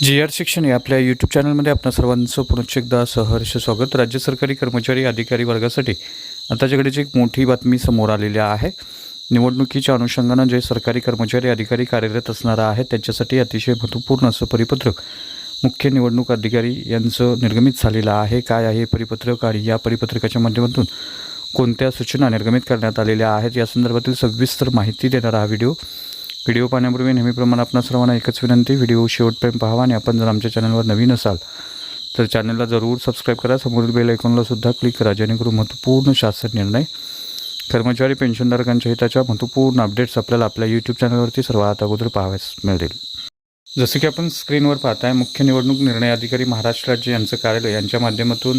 जी R शिक्षण या आपल्या यूट्यूब चॅनलमध्ये आपण सर्वांचं पुनश्च एकदा सहर्ष स्वागत. राज्य सरकारी कर्मचारी अधिकारी वर्गासाठी आताच्या घडीची एक मोठी बातमी समोर आलेली आहे निवडणुकीच्या अनुषंगानं जे सरकारी कर्मचारी अधिकारी कार्यरत असणार आहेत त्यांच्यासाठी अतिशय महत्त्वपूर्ण असं परिपत्रक मुख्य निवडणूक अधिकारी यांचं निर्गमित झालेलं आहे. काय आहे हे परिपत्रक आणि या परिपत्रकाच्या माध्यमातून कोणत्या सूचना निर्गमित करण्यात आलेल्या आहेत? या संदर्भातील सविस्तर माहिती देणारा हा व्हिडिओ व्हिडिओ पाहण्यापूर्वी नेहमीप्रमाणे आपण सर्वांना एकच विनंती व्हिडिओ शेवटपर्यंत पाहावा आणि आपण जर आमच्या चॅनलवर नवीन असाल तर चॅनलला जरूर सबस्क्राईब करा. समोरील बेल आयकॉनला सुद्धा क्लिक करा जेणेकरून महत्त्वपूर्ण शासन निर्णय कर्मचारी पेन्शनधारकांच्या हिताच्या महत्त्वपूर्ण अपडेट्स आपल्याला आपल्या यूट्यूब चॅनलवरती सर्वात अगोदर पाहाव्यास मिळतील. जसं की आपण स्क्रीनवर पाहताय मुख्य निवडणूक निर्णय अधिकारी महाराष्ट्र राज्य यांचं कार्यालय यांच्या माध्यमातून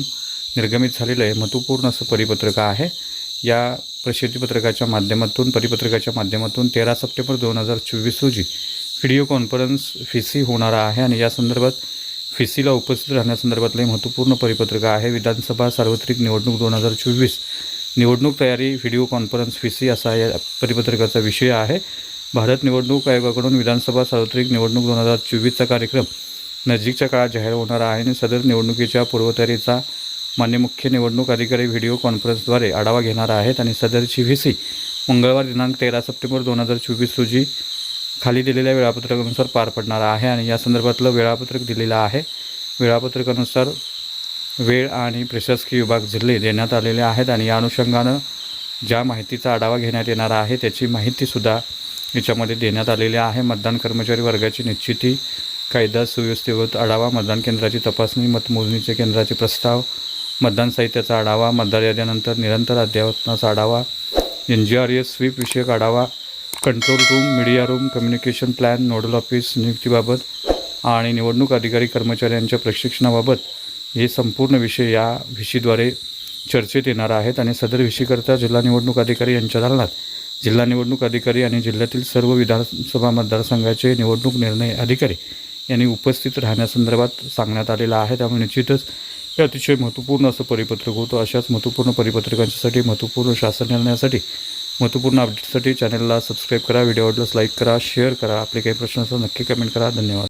निर्गमित झालेलं आहे. महत्त्वपूर्ण असं परिपत्रक आहे. या प्रसिद्धीपत्रकाच्या माध्यमातून परिपत्रकाच्या माध्यमातून तेरा सप्टेंबर दोन हजार चोवीस रोजी व्हिडिओ कॉन्फरन्स फिसी होणार आहे आणि या संदर्भात फिसीला उपस्थित राहण्यासंदर्भातलं महत्त्वपूर्ण परिपत्रक आहे. विधानसभा सार्वत्रिक निवडणूक दोन हजार चोवीस. निवडणूक तयारी व्हिडिओ कॉन्फरन्स फिसी असा या परिपत्रकाचा विषय आहे. भारत निवडणूक आयोगाकडून विधानसभा सार्वत्रिक निवडणूक दोन हजार चोवीसचा कार्यक्रम नजीकच्या काळात जाहीर होणार आहे आणि सदर निवडणुकीच्या पूर्वतयारीचा मान्य मुख्य निवडणूक अधिकारी व्हिडिओ कॉन्फरन्सद्वारे आढावा घेणार आहेत आणि सदरची व्ही सी मंगळवार दिनांक तेरा सप्टेंबर दोन हजार चोवीस रोजी खाली दिलेल्या वेळापत्रकानुसार पार पडणार आहे आणि या संदर्भातलं वेळापत्रक दिलेलं आहे. वेळापत्रकानुसार वेळ आणि प्रशासकीय विभाग जिल्हे देण्यात आलेले आहेत आणि या अनुषंगानं ज्या माहितीचा आढावा घेण्यात येणार आहे त्याची माहितीसुद्धा याच्यामध्ये देण्यात आलेली आहे. मतदान कर्मचारी वर्गाची निश्चिती कायदा सुव्यवस्थेवर आढावा मतदान केंद्राची तपासणी मतमोजणीचे केंद्राचे प्रस्ताव मतदान साहित्याचा आढावा मतदार याद्यानंतर निरंतर अध्यापनाचा आढावा N G R S sweep विषयक आढावा control room media room communication plan nodal office नियुक्तीबाबत आणि निवडणूक अधिकारी कर्मचाऱ्यांच्या प्रशिक्षणाबाबत हे संपूर्ण विषय या विषयीद्वारे चर्चेत येणार आहेत आणि सदर विषयीकरता जिल्हा निवडणूक अधिकारी यांच्या दालनात जिल्हा निवडणूक अधिकारी आणि जिल्ह्यातील सर्व विधानसभा मतदारसंघाचे निवडणूक निर्णय अधिकारी यांनी उपस्थित राहण्यासंदर्भात सांगण्यात आलेलं आहे. त्यामुळे निश्चितच हे अतिशय महत्त्वपूर्ण असं परिपत्रक होतं. अशाच महत्त्वपूर्ण परिपत्रकांच्यासाठी महत्त्वपूर्ण शासन निर्णयासाठी महत्त्वपूर्ण अपडेटसाठी चॅनलला सबस्क्राईब करा व्हिडिओ आवडल्यास लाईक करा शेअर करा. आपले काही प्रश्न असतात नक्की कमेंट करा. धन्यवाद.